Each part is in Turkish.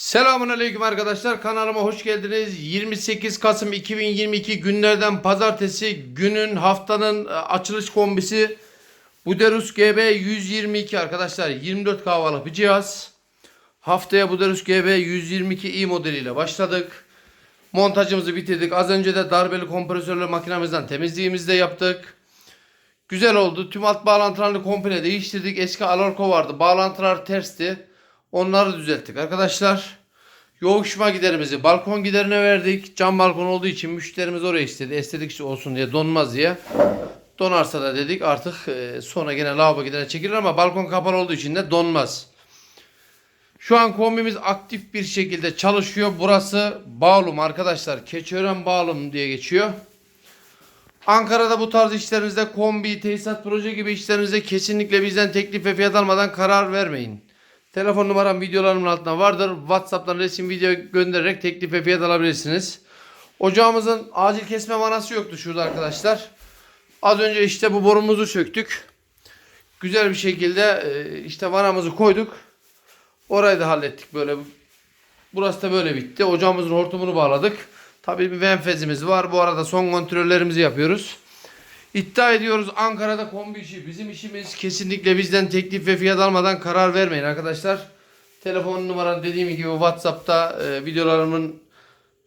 Selamun Aleyküm arkadaşlar. Kanalıma hoş geldiniz. 28 Kasım 2022 günlerden pazartesi günün haftanın e, açılış kombisi Buderus GB 122 arkadaşlar. 24 kahvalık bir cihaz. Haftaya Buderus GB 122i modeliyle başladık. Montajımızı bitirdik. Az önce de darbeli kompresörlü makinemizden temizliğimizi de yaptık. Güzel oldu. Tüm alt bağlantılarını komple değiştirdik. Eski Alarko vardı. Bağlantılar tersti. Onları düzelttik arkadaşlar. Yoğuşma giderimizi balkon giderine verdik. Cam balkon olduğu için müşterimiz oraya istedi. Estetik olsun diye donmaz diye. Donarsa da dedik artık e, sonra gene lavabo giderine çekilir ama balkon kapalı olduğu için de donmaz. Şu an kombimiz aktif bir şekilde çalışıyor. Burası Bağlum arkadaşlar. Keçiören Bağlum diye geçiyor. Ankara'da bu tarz işlerinizde kombi, tesisat proje gibi işlerinizde kesinlikle bizden teklif ve fiyat almadan karar vermeyin. Telefon numaram videolarımın altında vardır. WhatsApp'tan resim video göndererek teklif ve fiyat alabilirsiniz. Ocağımızın acil kesme manası yoktu şurada arkadaşlar. Az önce işte bu borumuzu söktük. Güzel bir şekilde e, işte vanamızı koyduk. Orayı da hallettik böyle. Burası da böyle bitti. Ocağımızın hortumunu bağladık. Tabii bir menfezimiz var. Bu arada son kontrollerimizi yapıyoruz. İddia ediyoruz Ankara'da kombi işi bizim işimiz. Kesinlikle bizden teklif ve fiyat almadan karar vermeyin arkadaşlar. Telefon numaram dediğim gibi WhatsApp'ta e, videolarımın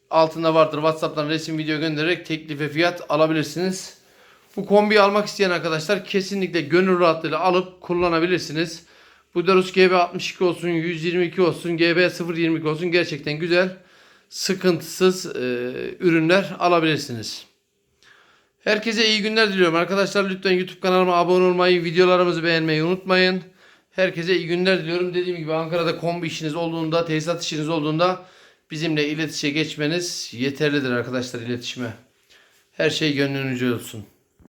altında vardır. WhatsApp'tan resim video göndererek teklif ve fiyat alabilirsiniz. Bu kombiyi almak isteyen arkadaşlar kesinlikle gönül rahatlığıyla alıp kullanabilirsiniz. Bu Derus GB 62 olsun, 122 olsun, GB 022 olsun gerçekten güzel, sıkıntısız e, ürünler alabilirsiniz. Herkese iyi günler diliyorum arkadaşlar. Lütfen YouTube kanalıma abone olmayı, videolarımızı beğenmeyi unutmayın. Herkese iyi günler diliyorum. Dediğim gibi Ankara'da kombi işiniz olduğunda, tesisat işiniz olduğunda bizimle iletişime geçmeniz yeterlidir arkadaşlar iletişime. Her şey gönlünüzce olsun.